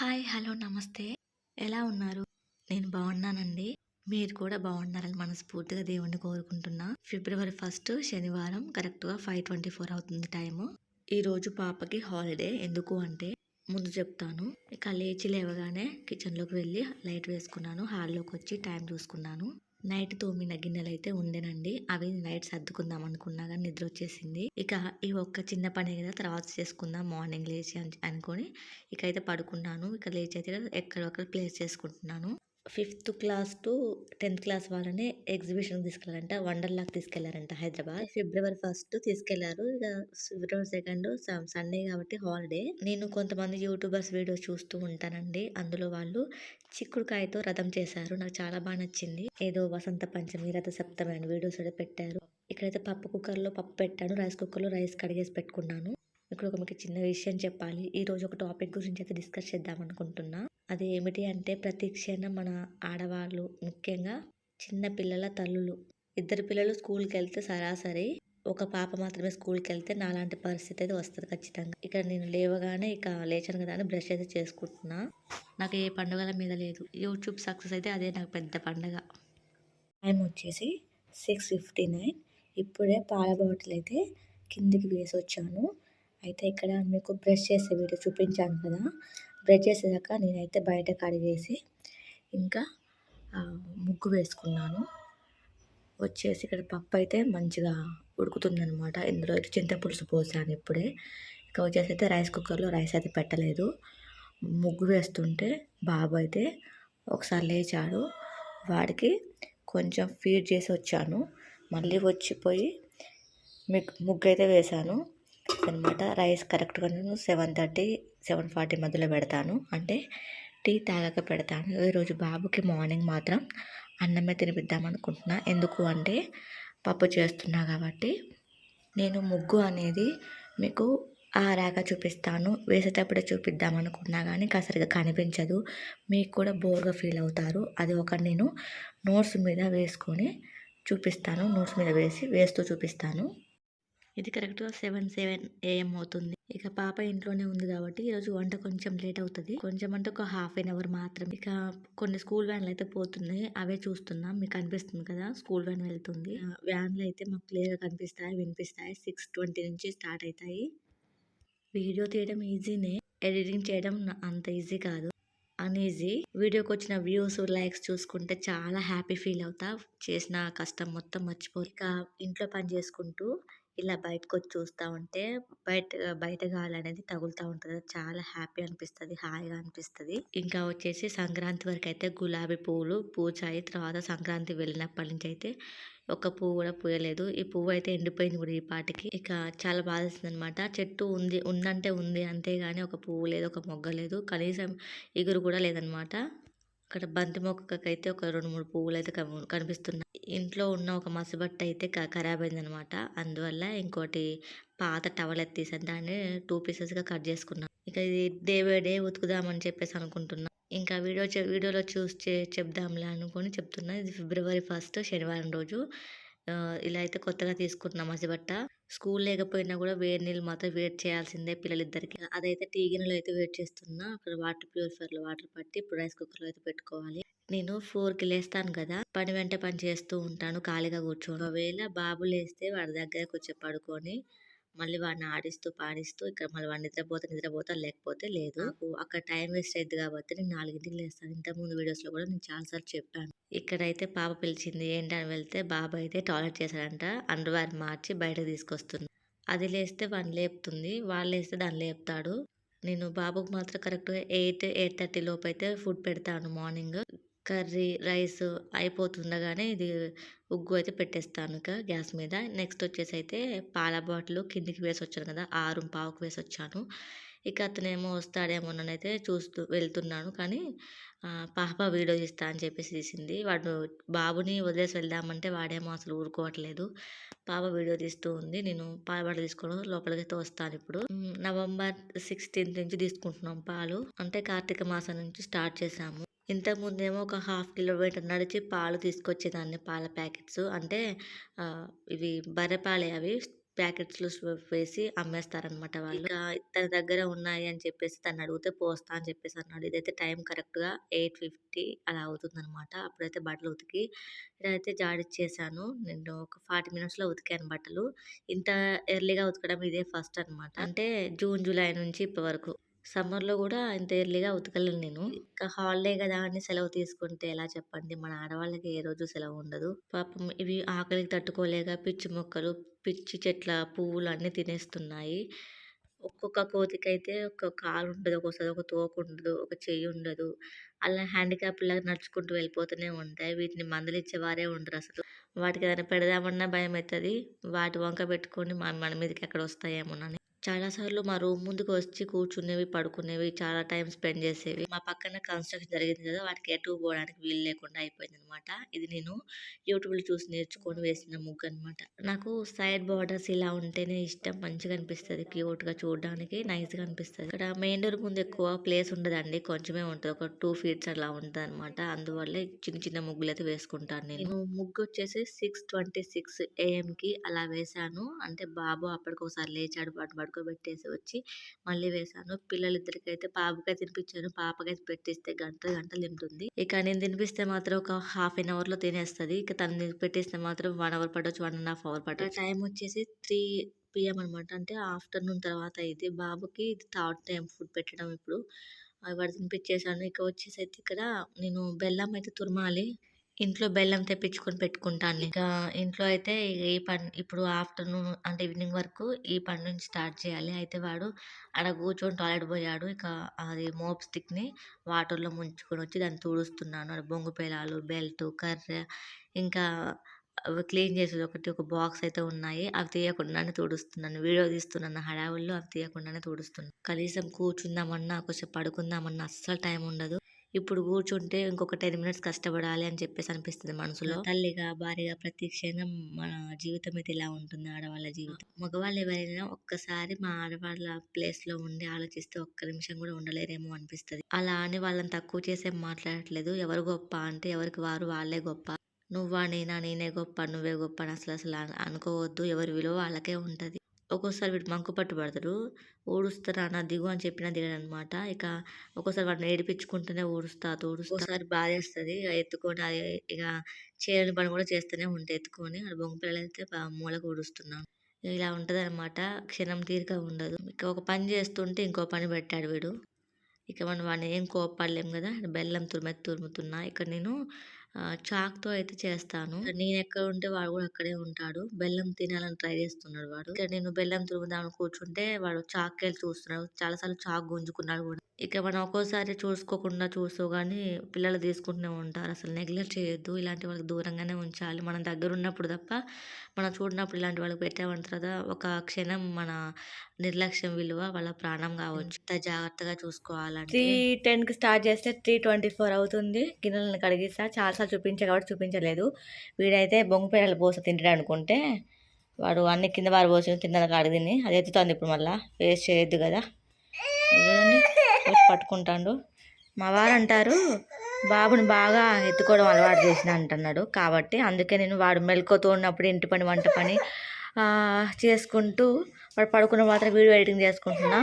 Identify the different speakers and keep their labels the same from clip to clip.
Speaker 1: Hi hello నమస్తే. ఎలా ఉన్నారు? నేను బాగున్నానండి. మీరు కూడా బాగున్నారని మనస్ఫూర్తిగా దేవుణ్ణి కోరుకుంటున్నా. ఫిబ్రవరి ఫస్ట్ శనివారం కరెక్ట్గా ఫైవ్ ట్వంటీ ఫోర్ అవుతుంది టైము. ఈరోజు పాపకి హాలిడే. ఎందుకు అంటే ముందు చెప్తాను. ఇక లేచి లేవగానే కిచెన్లోకి వెళ్ళి లైట్ వేసుకున్నాను. హాల్లోకి వచ్చి టైం చూసుకున్నాను. నైట్ తోమిన గిన్నెలు అయితే ఉండేనండి. అవి నైట్ సర్దుకుందాం అనుకున్నా కానీ నిద్ర వచ్చేసింది. ఇక ఈ ఒక్క చిన్న పని కదా తర్వాత చేసుకుందాం మార్నింగ్ లేచి అని- అనుకొని ఇక అయితే పడుకున్నాను. ఇక లేచి అయితే ఎక్కడొక్కడ ప్లేస్ చేసుకుంటున్నాను. Fifth class to tenth class వాళ్ళని ఎగ్జిబిషన్ తీసుకెళ్ళారంట. వండర్లాకి తీసుకెళ్ళారంట హైదరాబాద్. ఫిబ్రవరి ఫస్ట్ తీసుకెళ్ళారు. ఇక ఫిబ్రవరి సెకండ్ సండే కాబట్టి హాలిడే. నేను కొంతమంది యూట్యూబర్స్ వీడియోస్ చూస్తూ ఉంటానండి. అందులో వాళ్ళు చిక్కుడుకాయతో రథం చేశారు. నాకు చాలా బాగా నచ్చింది. ఏదో వసంత పంచమి రథ సప్తమి అని వీడియోస్ కూడా పెట్టారు. ఇక్కడైతే పప్పు కుక్కర్లో పప్పు పెట్టాను. రైస్ కుక్కర్లో రైస్ కడిగేసి పెట్టుకున్నాను. ఇక్కడ ఒక మీకు చిన్న విషయం చెప్పాలి. ఈ రోజు ఒక టాపిక్ గురించి అయితే డిస్కస్ చేద్దాం అనుకుంటున్నా. అది ఏమిటి అంటే ప్రతి క్షణం మన ఆడవాళ్ళు ముఖ్యంగా చిన్న పిల్లల తల్లులు. ఇద్దరు పిల్లలు స్కూల్కి వెళ్తే సరాసరి ఒక పాప మాత్రమే స్కూల్కి వెళ్తే నాలాంటి పరిస్థితి అయితే వస్తుంది ఖచ్చితంగా. ఇక నేను లేవగానే ఇక లేచాను కదా అని బ్రష్ అయితే చేసుకుంటున్నా. నాకు ఏ పండుగల మీద లేదు. యూట్యూబ్ సక్సెస్ అయితే అదే నాకు పెద్ద పండుగ. టైం వచ్చేసి సిక్స్ ఫిఫ్టీ నైన్. ఇప్పుడే పాల బాటిల్ అయితే కిందికి వేసి వచ్చాను. అయితే ఇక్కడ మీకు బ్రష్ చేసే వీడియో చూపించాను కదా. బ్రష్ చేసేదాక నేనైతే బయట కడిగేసి ఇంకా ముగ్గు వేసుకున్నాను. వచ్చేసి ఇక్కడ పప్పు అయితే మంచిగా ఉడుకుతుందనమాట ఇందులో అయితే చింతపులుసు పోసాను ఇప్పుడే. ఇక వచ్చేసి అయితే రైస్ కుక్కర్లో రైస్ అయితే పెట్టలేదు. ముగ్గు వేస్తుంటే బాబు అయితే ఒకసారి లేచాడు. వాడికి కొంచెం ఫీడ్ చేసి వచ్చాను. మళ్ళీ వచ్చిపోయి మీకు ముగ్గు అయితే వేశాను అనమాట రైస్ కరెక్ట్గా నేను సెవెన్ థర్టీ సెవెన్ ఫార్టీ మధ్యలో పెడతాను. అంటే టీ తాగాక పెడతాను. ఈరోజు బాబుకి మార్నింగ్ మాత్రం అన్నమే తినిపిద్దాం అనుకుంటున్నా ఎందుకు అంటే పప్పు చేస్తున్నా కాబట్టి నేను ముగ్గు అనేది మీకు ఆరాక చూపిస్తాను. వేసేటప్పుడే చూపిద్దాం అనుకున్నా కానీ సరిగా కనిపించదు. మీకు కూడా బోర్గా ఫీల్ అవుతారు. అది ఒక నేను నోట్స్ మీద వేసుకొని చూపిస్తాను. నోట్స్ మీద వేసి వేస్తూ చూపిస్తాను. ఇది కరెక్ట్గా సెవెన్ సెవెన్ ఏఎం అవుతుంది. ఇక పాప ఇంట్లోనే ఉంది కాబట్టి ఈరోజు వంట కొంచెం లేట్ అవుతుంది. కొంచెం అంటే ఒక హాఫ్ అన్ అవర్ మాత్రం ఇక కొన్ని స్కూల్ వ్యాన్లు అయితే పోతున్నాయి. అవే చూస్తున్నాం. మీకు కనిపిస్తుంది కదా? స్కూల్ వ్యాన్ వెళ్తుంది. ఆ, వ్యాన్లు అయితే మాకు క్లియర్గా కనిపిస్తాయి వినిపిస్తాయి. సిక్స్ ట్వంటీ నుంచి స్టార్ట్ అవుతాయి. వీడియో తీయడం ఈజీనే. ఎడిటింగ్ చేయడం అంత ఈజీ కాదు. అన్ఈజీ. వీడియోకి వచ్చిన వ్యూస్ లైక్స్ చూసుకుంటే చాలా హ్యాపీ ఫీల్ అవుతా. చేసిన కష్టం మొత్తం మర్చిపోయి ఇక ఇంట్లో పని చేసుకుంటూ ఇలా బయటకు వచ్చి చూస్తూ ఉంటే బయట బయట గాలి అనేది తగులుతూ ఉంటుంది. చాలా హ్యాపీ అనిపిస్తుంది హాయిగా అనిపిస్తుంది. ఇంకా వచ్చేసి సంక్రాంతి వరకు అయితే గులాబీ పువ్వులు పూచాయి తర్వాత సంక్రాంతి వెళ్ళినప్పటి నుంచి అయితే ఒక పువ్వు కూడా పూయలేదు. ఈ పువ్వు అయితే ఎండిపోయింది కూడా ఈ పాటికి. ఇక చాలా బాధేస్తుంది అనమాట చెట్టు ఉంది ఉందంటే ఉంది అంతేగాని ఒక పువ్వు లేదు ఒక మొగ్గ లేదు. కనీసం ఇగురు కూడా లేదనమాట. ఇక్కడ బంతి మొక్కకైతే ఒక రెండు మూడు పువ్వులు అయితే కనిపిస్తున్నాయి. ఇంట్లో ఉన్న ఒక మసిబట్ట అయితే ఖరాబ్ అయిందనమాట అందువల్ల ఇంకోటి పాత టవల్ ఎత్తేసాను దాన్ని టూ పీసెస్గా కట్ చేసుకున్నాను ఇక ఇది డే బై డే ఉతుకుదామని చెప్పేసి అనుకుంటున్నాను ఇంకా వీడియో వీడియోలో చూసి చెప్దాంలే అనుకొని చెప్తున్నా. ఇది ఫిబ్రవరి ఫస్ట్ శనివారం రోజు. ఇలా అయితే కొత్తగా తీసుకున్నాం మసిబట్ట. స్కూల్ లేకపోయినా కూడా వేడి నీళ్ళు మాత్రం వేడి చేయాల్సిందే పిల్లలిద్దరికి. అదైతే టీ గిన్నెలో అయితే వేడి చేస్తున్నా. అక్కడ వాటర్ ప్యూరిఫైర్లో వాటర్ పట్టి ఇప్పుడు రైస్ కుక్కర్లో అయితే పెట్టుకోవాలి. నేను ఫోర్కి లేస్తాను కదా. పని వెంట పని చేస్తూ ఉంటాను. ఖాళీగా కూర్చోను. ఒకవేళ బాబు లేస్తే వాడి దగ్గరకు వచ్చి పడుకొని మళ్ళీ వాడిని ఆడిస్తూ పాడిస్తూ ఇక్కడ మళ్ళీ వాడిని నిద్రపోతే నిద్రపోతా లేకపోతే లేదు. అక్కడ టైం వేస్ట్ అయింది కాబట్టి నేను నాలుగింటికి లేస్తాను. ఇంతకు ముందు వీడియోస్లో కూడా నేను చాలాసార్లు చెప్పాను. ఇక్కడైతే పాప పిలిచింది ఏంటని వెళ్తే బాబు అయితే టాయిలెట్ చేశాడంట అండర్వేర్ మార్చి బయటకు తీసుకొస్తుంది అది లేస్తే వాడిని లేపుతుంది వాళ్ళు లేస్తే దాన్ని లేపుతాడు. నేను బాబుకు మాత్రం కరెక్ట్గా ఎయిట్ ఎయిట్ థర్టీ లోపు అయితే ఫుడ్ పెడతాను మార్నింగ్. కర్రీ రైస్ అయిపోతుండగానే ఇది ఉగ్గు అయితే పెట్టేస్తాను ఇక గ్యాస్ మీద. నెక్స్ట్ వచ్చేసి అయితే పాల బాటిల్ కిందికి వేసి వచ్చాను కదా ఆరు పావుకు వేసి వచ్చాను ఇక అతనేమో వస్తాడేమోనైతే చూస్తూ వెళ్తున్నాను. కానీ పాప వీడియో తీస్తా అని చెప్పేసి తీసింది. వాడు బాబుని వదిలేసి వెళ్దామంటే వాడేమో అసలు ఊరుకోవట్లేదు. పాప వీడియో తీస్తూ ఉంది. నేను పాల తీసుకోవడం తీసుకొని లోపలికైతే వస్తాను ఇప్పుడు. నవంబర్ సిక్స్టీన్త్ నుంచి తీసుకుంటున్నాం పాలు. అంటే కార్తీక మాసం నుంచి స్టార్ట్ చేసాము ఇంతకుముందేమో ఒక హాఫ్ కిలోమీటర్ నడిచి పాలు తీసుకొచ్చేదాన్ని పాల ప్యాకెట్స్. అంటే ఇవి బర్రె పాలే అవి. ప్యాకెట్స్‌లో వేసి అమ్మేస్తారనమాట వాళ్ళు. తన దగ్గర ఉన్నాయి అని చెప్పేసి తనడిగితే పోస్తా అని చెప్పేసి అన్నాడు. ఇదైతే టైం కరెక్ట్‌గా 8:50 అలా అవుతుందనమాట. అప్పుడైతే బట్టలు ఉతికి ఇదైతే జాడిచ్చేసాను. నేను ఒక 40 మినిట్స్‌లో ఉతికాను బట్టలు. ఇంత ఎర్లీగా ఉతకడం ఇదే ఫస్ట్ అనమాట. అంటే జూన్, జూలై నుంచి ఇప్పటి వరకు. సమ్మర్‌లో గూడా ఇంత ఎర్లీగా ఉతకలేను నేను. ఇంకా హాలిడే గదా అని సెలవు తీసుకుంటే ఎలా చెప్పండి? మన ఆడవాళ్ళకి ఏ రోజు సెలవు ఉండదు. పాపం ఇవి ఆకలికి తట్టుకోలేక పిచ్చి మొక్కలు, పిచ్చి చెట్ల పువ్వులు అన్నీ తినేస్తున్నాయి. ఒక్కొక్క కోతికైతే ఒక కాలు ఉంటది. ఒక్కోసారి ఒక తోక ఉండదు. ఒక చెయ్యి ఉండదు. అలా హ్యాండిక్యాప్‌లాగా నడుచుకుంటూ వెళ్ళిపోతూనే ఉంటాయి. వీటిని మందలిచ్చేవారే ఉండరసలు. వాటికి ఏదైనా పెడదామన్నా భయమైతది. వాటి వంక పెట్టుకొని మన మీదకి ఎక్కడొస్తాయేమోనని. చాలా సార్లు మా రూమ్ ముందుకు వచ్చి కూర్చునేవి, పడుకునేవి. చాలా టైం స్పెండ్ చేసేవి. మా పక్కన కన్‌స్ట్రక్షన్ జరిగింది కదా! వాటికి ఎటు పోవడానికి వీలు లేకుండా అయిపోయింది అనమాట ఇది నేను యూట్యూబ్‌లో చూసి నేర్చుకొని వేసిన ముగ్గు అనమాట నాకు సైడ్ బార్డర్స్ ఇలా ఉంటేనే ఇష్టం. మంచిగా అనిపిస్తుంది క్యూట్‌గా చూడడానికి నైస్‌గా అనిపిస్తుంది ఇక్కడ మెయిన్ డోర్ ముందు ఎక్కువ ప్లేస్ ఉండదండి. కొంచెమే ఉంటుంది ఒక టూ ఫీట్స్ అలా ఉంటదనమాట. అందువల్లే చిన్న చిన్న ముగ్గులైతే వేసుకుంటాను నేను. ముగ్గు వచ్చేసి సిక్స్ ట్వంటీ సిక్స్ ఏఎంకి అలా వేశాను. అంటే బాబు అప్పటికోసారి లేచాడు. వాడిని పడుకోబెట్టేసి వచ్చి మళ్ళీ వేశాను. పిల్లలిద్దరికైతే బాబుకైతే తినిపించాను. పాపకైతే పెట్టిస్తే గంటలు గంటలు తింటుంది. ఇక నేను తినిపిస్తే మాత్రం ఒక హాఫ్ ఎన్ అవర్‌లో తినేస్తది. ఇక తనని పెట్టేస్తే మాత్రం 1 అవర్ పట్టొచ్చు. 1 ½ అవర్ పట్టొచ్చు. టైం వచ్చేసి 3 పీఎం అనమాట. అంటే ఆఫ్టర్‌నూన్ తర్వాత అయ్యిద్ది. బాబుకి ఇది థర్డ్ టైమ్ ఫుడ్ పెట్టడం ఇప్పుడు. వాడికి తినిపించేసాను. ఇక వచ్చేసైతే ఇక్కడ నేను బెల్లం అయితే తురమాలి. ఇంట్లో బెల్లం తెప్పించుకొని పెట్టుకుంటాను. ఇంకా ఇంట్లో అయితే ఈ పని ఇప్పుడు ఆఫ్టర్‌నూన్ అంటే ఈవినింగ్ వరకు ఈ పని నుంచి స్టార్ట్ చేయాలి. అయితే వాడు ఆడ కూర్చొని టాయిలెట్ పోయాడు. ఇక అది మోప్ స్టిక్‌ని వాటర్‌లో ముంచుకొని వచ్చి దాన్ని తుడుస్తున్నాను. ఆడ బొంగు పేలాలు, బెల్ట్ కర్ర ఇంకా అవి క్లీన్ చేసేది ఒకటి ఒక బాక్స్ అయితే ఉన్నాయి. అవి తీయకుండానే తుడుస్తున్నాను. వీడియో తీస్తున్నాను హడావుల్లో అవి తీయకుండానే తుడుస్తున్నాను కనీసం కూర్చుందామన్నా, కొంచెం పడుకుందామన్నా అస్సలు టైం ఉండదు. ఇప్పుడు కూర్చుంటే ఇంకొక 10 మినిట్స్ కష్టపడాలి అని చెప్పేసి అనిపిస్తది మనసులో. తల్లిగా, భార్యగా ప్రతి క్షణం మన జీవితం అయితే ఇలా ఉంటుంది ఆడవాళ్ళ జీవితం. మగవాళ్ళు ఎవరైనా ఒక్కసారి మా ఆడవాళ్ళ ప్లేస్‌లో ఉండి ఆలోచిస్తే ఒక్క నిమిషం కూడా ఉండలేరేమో అనిపిస్తది. అలా అని వాళ్ళని తక్కువ చేసి మాట్లాడట్లేదు. ఎవరు గొప్ప అంటే ఎవరికి వారు వాళ్ళే గొప్ప. నువ్వా, నేనా, నేనే గొప్ప, నువ్వే గొప్ప అని అసలసలు అను అనుకోవద్దు. ఎవరి విలువ వాళ్ళకే ఉంటది. ఒక్కోసారి వీడు మంకు పట్టు పడతాడు. ఓడుస్తారా అన్న దిగు అని చెప్పినా దిగడనమాట. ఇక ఒక్కోసారి వాడిని ఏడిపించుకుంటూనే ఓడుస్తా తుడుస్తా. ఒక్కోసారి బాధేస్తుంది ఇక ఎత్తుకొని అది ఇక చేయని పని కూడా చేస్తూనే ఉంటాయి ఎత్తుకొని. ఆడ బొంగు పిల్లలైతే ప మూలకు ఊడుస్తున్నాను. ఇలా ఉంటదనమాట. క్షణం తీరిక ఉండదు. ఇక ఒక పని చేస్తుంటే ఇంకో పని పెట్టాడు వీడు. ఇక మనం వాడిని ఏం కోపడలేం కదా! బెల్లం తురిమేది తురుముతున్నా. ఇక్కడ నేను చాక్‌తో అయితే చేస్తాను. నేను ఎక్కడ ఉంటే వాడు కూడా అక్కడే ఉంటాడు. బెల్లం తినాలని ట్రై చేస్తున్నాడు వాడు. ఇక్కడ నేను బెల్లం తురుముదామని కూర్చుంటే వాడు చాక్‌కెళ్ళి చూస్తున్నాడు. చాలా సార్లు చాక్ గుంజుకున్నాడు కూడా. ఇక మనం ఒక్కోసారి చూసుకోకుండా చూస్తూ గానీ పిల్లలు తీసుకుంటూనే ఉంటారు. అసలు నెగ్లెక్ట్ చేయొద్దు. ఇలాంటి వాళ్ళకి దూరంగానే ఉంచాలి. మనం దగ్గర ఉన్నప్పుడు తప్ప మనం చూడనప్పుడు ఇలాంటి వాళ్ళకి పెట్టామంటే తర్వాత ఒక క్షణం మన నిర్లక్ష్యం విలువ వాళ్ళ ప్రాణం కావచ్చు. జాగ్రత్తగా చూసుకోవాలంటే
Speaker 2: 3:10కి స్టార్ట్ చేస్తే 3:24 అవుతుంది. గిన్నెలను కడిగిస్తా. చాలా అసలు చూపించా కాబట్టి చూపించలేదు. వీడైతే బొంగు పేలాలు తింటాడు అనుకుంటే వాడు అన్ని కింద పారబోసి కింద కాడికి తిని అది ఎత్తుతుంది ఇప్పుడు మళ్ళా. వేస్ట్ చేయొద్దు కదా! పట్టుకుంటాడు మా వారు అంటారు బాబుని బాగా ఎత్తుకోవడం అలవాటు చేసిన అంటున్నాడు. కాబట్టి అందుకే నేను వాడు మెలకువతో ఉన్నప్పుడు ఇంటి పని, వంట పని చేసుకుంటూ వాడు పడుకున్న మాత్రం వీడియో ఎడిటింగ్ చేసుకుంటున్నా.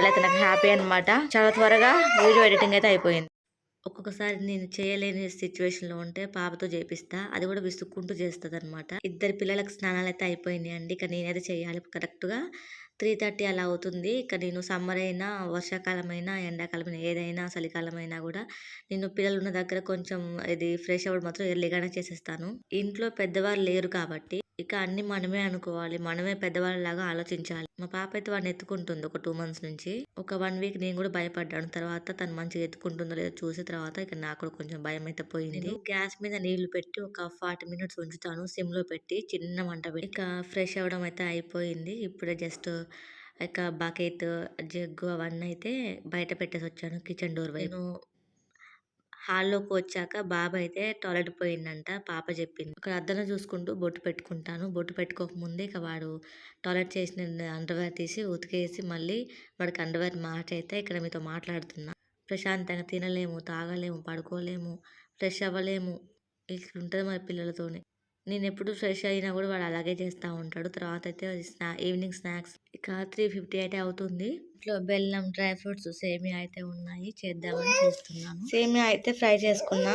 Speaker 2: అయితే నాకు హ్యాపీ అనమాట. చాలా త్వరగా వీడియో ఎడిటింగ్ అయితే అయిపోయింది.
Speaker 1: ఒక్కొక్కసారి నేను చేయలేని సిచ్యువేషన్లో ఉంటే పాపతో చేపిస్తా. అది కూడా విసుక్కుంటూ చేస్తుంది అనమాట ఇద్దరు పిల్లలకు స్నానాలు అయితే అయిపోయినాయి అండి ఇక నేనైతే చేయాలి కరెక్ట్‌గా 3:30 అలా అవుతుంది. ఇక నేను సమ్మర్ అయినా, వర్షాకాలమైనా, ఎండాకాలమైనా ఏదైనా చలికాలమైనా కూడా నేను పిల్లలు ఉన్న దగ్గర కొంచెం ఇది ఫ్రెష్ అవ్వడం మాత్రం ఎర్లీగానే చేసేస్తాను. ఇంట్లో పెద్దవారు లేరు కాబట్టి ఇక అన్నీ మనమే అనుకోవాలి. మనమే పెద్దవాళ్ళలాగా ఆలోచించాలి. మా పాప అయితే వాడిని ఎత్తుకుంటుంది ఒక 2 మంత్స్ నుంచి. ఒక 1 వీక్ నేను కూడా భయపడ్డాను. తర్వాత తను మంచిగా ఎత్తుకుంటుందో లేదో చూసిన తర్వాత ఇక నాకు కూడా కొంచెం భయమైతే పోయింది. నేను గ్యాస్ మీద నీళ్ళు పెట్టి ఒక 40 మినిట్స్ ఉంచుతాను సిమ్‌లో పెట్టి చిన్న మంట పెట్టి. ఇక ఫ్రెష్ అవ్వడం అయితే అయిపోయింది. ఇప్పుడే జస్ట్ ఇక బకెట్, జగ్గు అవన్నీ అయితే బయట పెట్టేసి వచ్చాను కిచెన్ డోర్ వైపు. హాల్లోకి వచ్చాక బాబు అయితే టాయిలెట్ పోయిందంట పాప చెప్పింది. ఒక అద్దంలో చూసుకుంటూ బొట్టు పెట్టుకుంటాను. బొట్టు పెట్టుకోకముందే ఇక వాడు టాయిలెట్ చేసిన అండర్‌వేర్ తీసి ఉతికేసి మళ్ళీ వాడికి అండర్‌వేర్ మార్చైతే అయితే ఇక్కడ మీతో మాట్లాడుతున్నా. ప్రశాంతంగా తినలేము, తాగలేము, పడుకోలేము, ఫ్రెష్ అవ్వలేము. ఇట్లుంటది మరి పిల్లలతోని. నేను ఎప్పుడు ఫ్రెష్ అయినా కూడా వాడు అలాగే చేస్తూ ఉంటాడు. తర్వాత అయితే స్నా ఈవినింగ్ స్నాక్స్. ఇక త్రీ ఫిఫ్టీ అయితే అవుతుంది. ఇంట్లో బెల్లం డ్రై ఫ్రూట్స్ సేమియా అయితే ఉన్నాయి. చేద్దామని చూస్తున్నాను.
Speaker 2: సేమియా అయితే ఫ్రై చేసుకున్నా.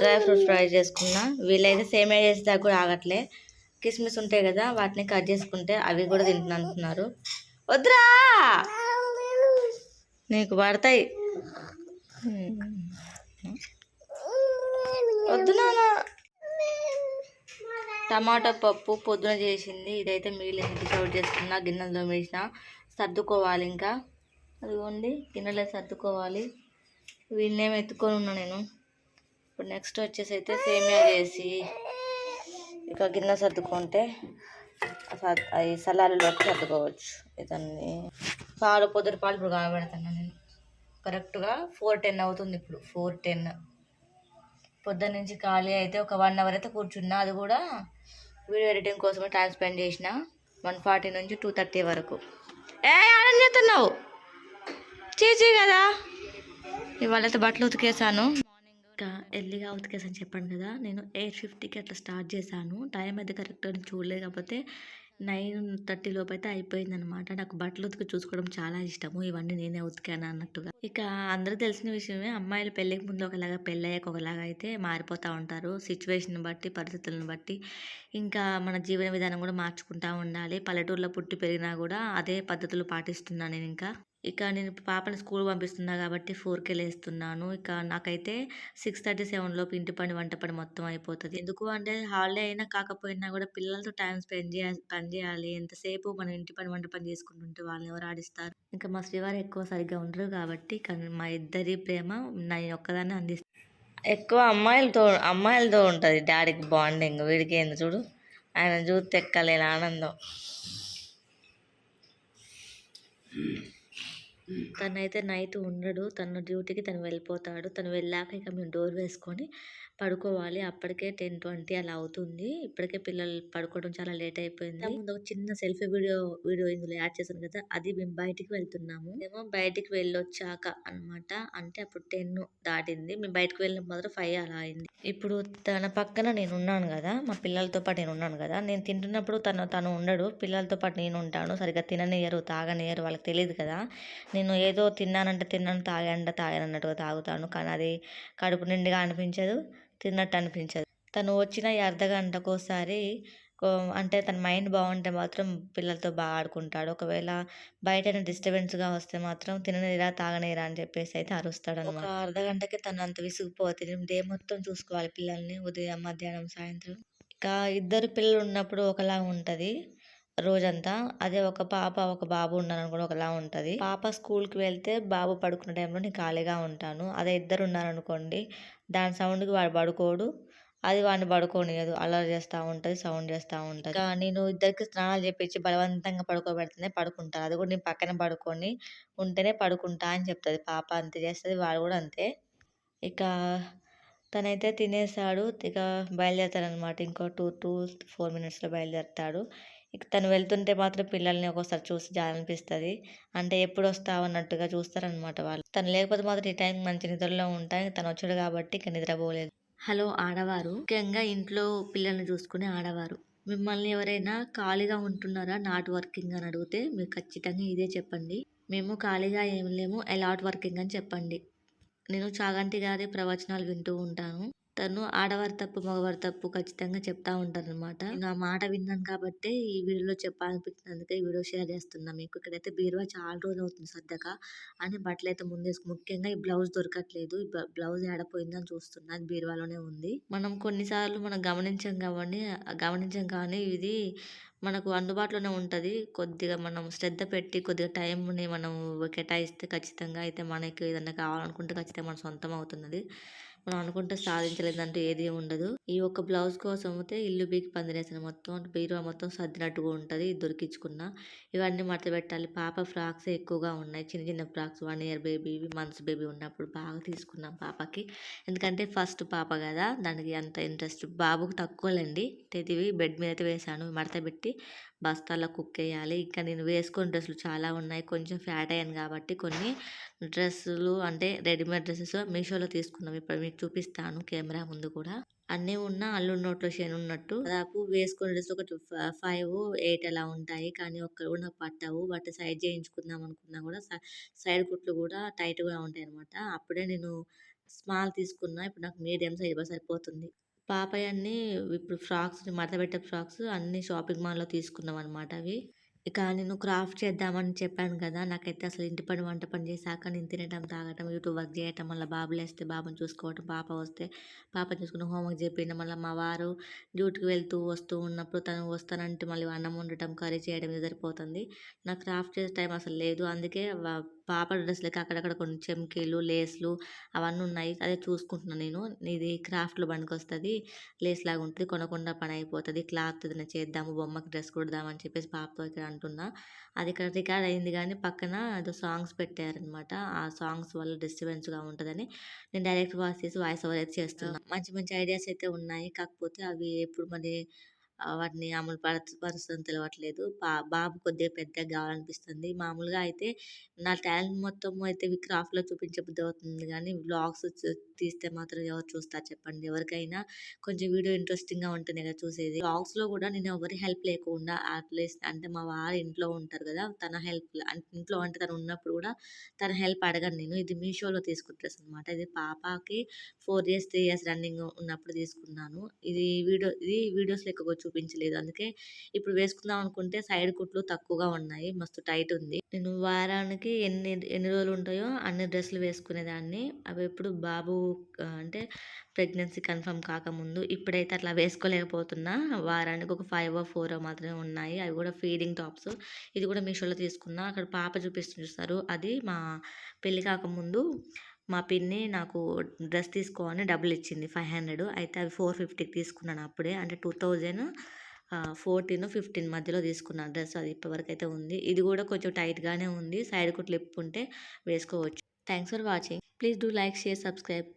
Speaker 2: డ్రై ఫ్రూట్స్ ఫ్రై చేసుకున్నా. వీళ్ళైతే సేమియా చేసేదాకా కూడా ఆగట్లే. కిస్మిస్ ఉంటాయి కదా వాటిని కట్ చేసుకుంటే అవి కూడా తింటున్నా అంటున్నారు వద్దురా! నీకు పడతాయి. వద్దు నాన్న. టమాటా పప్పు పొద్దున చేసింది. ఇదైతే మిగిలింది. చౌట్ చేసుకున్నా గిన్నెలో వేసిన సర్దుకోవాలి ఇంకా. అదిగోండి గిన్నెలో సర్దుకోవాలి. వీళ్ళేమి ఎత్తుకొని ఉన్నా నేను. ఇప్పుడు నెక్స్ట్ వచ్చేసి అయితే సేమియా చేసి ఇక గిన్నె సర్దుకుంటే సర్- అవి సలాలు సర్దుకోవచ్చు. ఇదన్నీ. పాలు పొద్దున పాలు ఇప్పుడు కాబెడతాను నేను. కరెక్ట్గా ఫోర్ టెన్ అవుతుంది ఇప్పుడు. Four ten. పొద్దున్న నుంచి ఖాళీ అయితే ఒక వన్ అవర్ అయితే కూర్చున్నా. అది కూడా వీడియో ఎడిటింగ్ కోసమే టైం స్పెండ్ చేసిన వన్ ఫార్టీ నుంచి టూ థర్టీ వరకు. ఏ ఆడం చేస్తున్నావు చీచీ కదా. ఇవాళ అయితే బట్టలు ఉతికేసాను
Speaker 1: ఇంకా ఎర్లీగా ఉతికేసాను చెప్పాను కదా నేను ఎయిట్ ఫిఫ్టీకి అట్లా స్టార్ట్ చేశాను. టైం అయితే కరెక్ట్గా చూడలేదు కాకపోతే నైన్ థర్టీ లోపు అయితే అయిపోయింది అనమాట నాకు బట్టలు ఉతికి చూసుకోవడం చాలా ఇష్టము. ఇవన్నీ నేనే ఉతికాను అన్నట్టుగా. ఇక అందరూ తెలిసిన విషయమే అమ్మాయిలు పెళ్ళికి ముందు ఒకలాగా పెళ్ళయ్యాక ఒకలాగా అయితే మారిపోతూ ఉంటారు. సిచ్యువేషన్ బట్టి పరిస్థితులను బట్టి. ఇంకా మన జీవన విధానం కూడా మార్చుకుంటూ ఉండాలి. పల్లెటూరులో పుట్టి పెరిగినా కూడా అదే పద్ధతులు పాటిస్తున్నాను నేను ఇంకా. ఇక నేను పాపని స్కూల్ పంపిస్తున్నా కాబట్టి ఫోర్కే లేస్తున్నాను. ఇక నాకైతే సిక్స్ థర్టీ సెవెన్ లోపు ఇంటి పని వంట పని మొత్తం అయిపోతుంది. ఎందుకు అంటే హాలిడే అయినా కాకపోయినా కూడా పిల్లలతో టైం స్పెండ్ చేయాలి పని చేయాలి. ఎంతసేపు మనం ఇంటి పని వంట పని చేసుకుంటుంటే వాళ్ళని ఎవరు ఆడిస్తారు? ఇంకా మా శ్రీవారు ఎక్కువ సరిగ్గా ఉండరు కాబట్టి మా ఇద్దరి ప్రేమ నా ఒక్కదాన్ని అందిస్తాను
Speaker 2: ఎక్కువ అమ్మాయిలతో అమ్మాయిలతో ఉంటుంది డాడీకి బాండింగ్. వీడికి ఏంది చూడు? ఆయన చూస్తే ఎక్కలేని ఆనందం.
Speaker 1: తనైతే నైట్ ఉండడు. తన డ్యూటీకి తను వెళ్ళిపోతాడు. తను వెళ్ళాక ఇక మేము డోర్ వేసుకొని పడుకోవాలి. అప్పటికే టెన్ ట్వంటీ అలా అవుతుంది. ఇప్పటికే పిల్లలు పడుకోవడం చాలా లేట్ అయిపోయింది. ముందు ఒక చిన్న సెల్ఫీ వీడియో వీడియో ఇందులో యాడ్ చేశాను కదా అది మేము బయటికి వెళ్తున్నాము. మేము బయటికి వెళ్ళొచ్చాక అన్నమాట అంటే అప్పుడు టెన్ దాటింది. మేము బయటకు వెళ్ళిన మొదట ఫైవ్ అలా అయింది.
Speaker 2: ఇప్పుడు తన పక్కన నేను ఉన్నాను కదా మా పిల్లలతో పాటు నేను ఉన్నాను కదా నేను తింటున్నప్పుడు తను తను ఉండడు. పిల్లలతో పాటు నేను ఉంటాను. సరిగ్గా తిననియరు తాగనియరు వాళ్ళకి తెలియదు కదా. నేను ఏదో తిన్నానంటే తిన్నాను తాగానంటే తాగానన్నట్టుగా తాగుతాను. కానీ అది కడుపు నిండుగా అనిపించదు. తిన్నట్టు అనిపించదు తను వచ్చిన ఈ అర్ధ గంటకోసారి కో- అంటే తన మైండ్ బాగుంటే మాత్రం పిల్లలతో బాగా ఆడుకుంటాడు. ఒకవేళ బయట డిస్టర్బెన్స్గా వస్తే మాత్రం తిననీరా తాగనీరా అని చెప్పేసి అయితే అరుస్తాడు
Speaker 1: ఒక అర్ధ గంటకి తను అంత విసిగిపోతే డే మొత్తం చూసుకోవాలి పిల్లల్ని ఉదయం మధ్యాహ్నం సాయంత్రం.
Speaker 2: ఇక ఇద్దరు పిల్లలు ఉన్నప్పుడు ఒకలా ఉంటుంది. రోజంతా అదే ఒక పాప ఒక బాబు ఉన్నారనుకో ఒకలా ఉంటుంది. పాప స్కూల్కి వెళ్తే బాబు పడుకునే టైంలో నేను ఖాళీగా ఉంటాను. అదే ఇద్దరు ఉన్నారనుకోండి దాని సౌండ్కి వాడు పడుకోడు. అది వాడిని పడుకోనియదు అల్లరి చేస్తూ ఉంటుంది సౌండ్ చేస్తూ ఉంటుంది. నేను ఇద్దరికి స్నానాలు చేపించి బలవంతంగా పడుకోబెడితేనే పడుకుంటాను. అది కూడా నేను పక్కన పడుకొని ఉంటేనే పడుకుంటా అని చెప్తుంది. పాప అంతే చేస్తుంది వాడు కూడా అంతే. ఇక తనైతే తినేసాడు ఇక బయలుదేరుతాడనమాట ఇంకో టూ టూ ఫోర్ మినిట్స్లో బయలుదేరుతాడు. ఇక తను వెళ్తుంటే మాత్రం పిల్లల్ని ఒక్కోసారి చూసి జాలనిపిస్తుంది. అంటే ఎప్పుడు వస్తావు అన్నట్టుగా చూస్తారనమాట వాళ్ళు. తను లేకపోతే మాత్రం ఈ టైం మంచి నిద్రలో ఉంటాయి తను వచ్చాడు కాబట్టి ఇక నిద్రపోలేదు
Speaker 1: హలో ఆడవారు ముఖ్యంగా ఇంట్లో పిల్లల్ని చూసుకునే ఆడవారు. మిమ్మల్ని ఎవరైనా ఖాళీగా ఉంటున్నారా? నాట్ వర్కింగ్ అని అడిగితే మీరు ఖచ్చితంగా ఇదే చెప్పండి. మేము ఖాళీగా ఏం లేము ఎలాట్ వర్కింగ్ అని చెప్పండి. నేను చాగంటి గారి ప్రవచనాలు వింటూ ఉంటాను. తను ఆడవారి తప్పు మగవారి తప్పు ఖచ్చితంగా చెప్తా ఉంటారు అనమాట మాట విన్నాను కాబట్టి ఈ వీడియోలో చెప్పాలనిపించినందుకే ఈ వీడియో షేర్ చేస్తున్నాం మీకు. ఇక్కడైతే బీరువా చాలా రోజులు అవుతుంది సర్దక. అని బట్టలు అయితే ముందేసుకు ముఖ్యంగా ఈ బ్లౌజ్ దొరకట్లేదు. బ్లౌజ్ ఏడపోయిందని చూస్తున్నా. అది బీరువాలోనే ఉంది. మనం కొన్నిసార్లు మనం గమనించం కాబట్టి గమనించం కానీ ఇది మనకు అందుబాటులోనే ఉంటుంది. కొద్దిగా మనం శ్రద్ధ పెట్టి కొద్దిగా టైంని మనం కేటాయిస్తే ఖచ్చితంగా అయితే మనకి ఏదైనా కావాలనుకుంటే ఖచ్చితంగా మన సొంతం అవుతున్నది. మనం అనుకుంటే సాధించలేదంటూ ఏది ఉండదు. ఈ ఒక్క బ్లౌజ్ కోసం అయితే ఇల్లు బీకి పందిరేసిన మొత్తం బీరువా మొత్తం సర్దినట్టుగా ఉంటుంది దొరికించుకున్న. ఇవన్నీ మడత పెట్టాలి పాప ఫ్రాక్స్ ఎక్కువగా ఉన్నాయి. చిన్న చిన్న frocks one year baby months baby ఉన్నప్పుడు బాగా తీసుకున్నాం పాపకి. ఎందుకంటే ఫస్ట్ పాప కదా దానికి అంత ఇంట్రెస్ట్. బాబుకు తక్కువలేండి. తెదివి బెడ్ మీద అయితే వేసాను మడత పెట్టి. బస్తాల్లో కుక్ వేయాలి ఇంకా నేను వేసుకున్న డ్రెస్సులు చాలా ఉన్నాయి కొంచెం ఫ్యాట్ అయ్యాను కాబట్టి కొన్ని డ్రెస్సులు అంటే రెడీమేడ్ డ్రెస్సెస్ మీషోలో తీసుకున్నాం ఇప్పుడు మీకు చూపిస్తాను కెమెరా ముందు కూడా అన్నీ ఉన్నా అల్లు నోట్లో షేన్ ఉన్నట్టు. దాదాపు వేసుకున్న డ్రెస్ ఒక ఫైవ్ ఎయిట్ అలా ఉంటాయి. కానీ ఒక్కటి కూడా నాకు పట్టవు. బట్ సైడ్ చేయించుకుందాం అనుకున్నా కూడా సైడ్ కుట్లు కూడా టైట్‌గా ఉంటాయి అనమాట అప్పుడే నేను స్మాల్ తీసుకున్నా. ఇప్పుడు నాకు మీడియం సైజ్ సరిపోతుంది. పాపయన్నీ ఇప్పుడు ఫ్రాక్స్ మడతపెట్టే ఫ్రాక్స్ అన్ని షాపింగ్ మాల్‌లో తీసుకున్నాం అనమాట అవి. ఇక నేను క్రాఫ్ట్ చేద్దామని చెప్పాను కదా! నాకైతే అసలు ఇంటి పని, వంట పని చేశాక నేను తినటం, తాగటం, యూట్యూబ్ వర్క్ చేయటం, మళ్ళీ బాబు లేస్తే బాబుని చూసుకోవటం, పాప వస్తే పాపని చూసుకుని హోంవర్క్ చేపియడం, మళ్ళీ మా వారు డ్యూటీకి వెళ్తూ, వస్తూ ఉన్నప్పుడు తను వస్తానంటే మళ్ళీ అన్నం వండటం, కర్రీ చేయడం ఇది సరిపోతుంది. నాకు క్రాఫ్ట్ చేసే టైం అసలు లేదు. అందుకే పాప డ్రెస్‌లకి అక్కడక్కడ కొన్ని చెమ్కీలు, లేస్‌లు అవన్నీ ఉన్నాయి. అదే చూసుకుంటున్నా నేను. ఇది క్రాఫ్ట్‌లో పనికొస్తది. లేస్‌లాగా ఉంటది. కొనకుండా పని అయిపోతది. క్లాత్ ఏదైనా చేద్దాము, బొమ్మకి డ్రెస్ కుడదాం అని చెప్పేసి పాపతో ఇక్కడ అంటున్నా. అది ఇక్కడ రికార్డ్ అయింది గానీ పక్కన ఏదో సాంగ్స్ పెట్టారన్నమాట. ఆ సాంగ్స్ వల్ల డిస్టర్బెన్స్‌గా ఉంటదని నేను డైరెక్ట్ వాయిస్ తీసి వాయిస్ ఓవర్ అయితే చేస్తున్నా. మంచి మంచి ఐడియాస్ అయితే ఉన్నాయి. కాకపోతే అవి ఎప్పుడు మరి వాటిని అమలు పరచ తెలియట్లేదు పా బాబు కొద్దిగా పెద్దగా కావాలనిపిస్తుంది. మామూలుగా అయితే నా టాలెంట్ మొత్తం అయితే ఈ క్రాఫ్ట్‌లో చూపించబుద్ధి అవుతుంది కానీ వ్లాగ్స్ తీస్తే మాత్రం ఎవరు చూస్తారు చెప్పండి? ఎవరికైనా కొంచెం వీడియో ఇంట్రెస్టింగ్‌గా ఉంటుంది కదా చూసేది. వ్లాగ్స్‌లో కూడా నేను ఎవరి హెల్ప్ లేకుండా అట్‌లీస్ట్ అంటే మా వారు ఇంట్లో ఉంటారు కదా! తన హెల్ప్ ఇంట్లో అంటే తను ఉన్నప్పుడు కూడా తన హెల్ప్ అడగను నేను. ఇది మీషోలో తీసుకున్న డ్రెస్ అన్నమాట. ఇది పాపకి four years, three years running ఉన్నప్పుడు తీసుకున్నాను. ఇది వీడియో ఇది వీడియోస్ ఎక్కువగా చూపించలేదు. అందుకే ఇప్పుడు వేసుకుందాం అనుకుంటే సైడ్ కుట్లు తక్కువగా ఉన్నాయి. మస్తు టైట్ ఉంది. నేను వారానికి ఎన్ని ఎన్ని రోజులు ఉంటాయో అన్ని డ్రెస్సులు వేసుకునేదాన్ని. అవి ఎప్పుడు బాబు అంటే ప్రెగ్నెన్సీ కన్ఫర్మ్ కాకముందు. ఇప్పుడైతే అట్లా వేసుకోలేకపోతున్నా. వారానికి ఒక 5ఓ, 4ఓ మాత్రమే ఉన్నాయి. అవి కూడా ఫీడింగ్ టాప్స్. ఇది కూడా మీషోలో తీసుకున్నా. అక్కడ పాప చూపిస్తుంది చూస్తారు. అది మా పెళ్ళి కాకముందు మా పిన్ని నాకు డ్రెస్ తీసుకో అని డబ్బులిచ్చింది 500 అయితే అవి 450కి తీసుకున్నాను అప్పుడే. అంటే టూ థౌజండ్ ఫోర్టీన్ ఫిఫ్టీన్ మధ్యలో తీసుకున్న డ్రెస్ అది ఇప్పటివరకు అయితే ఉంది. ఇది కూడా కొంచెం టైట్‌గానే ఉంది. సైడ్ కుట్లు ఇప్పుంటే వేసుకోవచ్చు. Thanks for watching. Please do like, share, subscribe.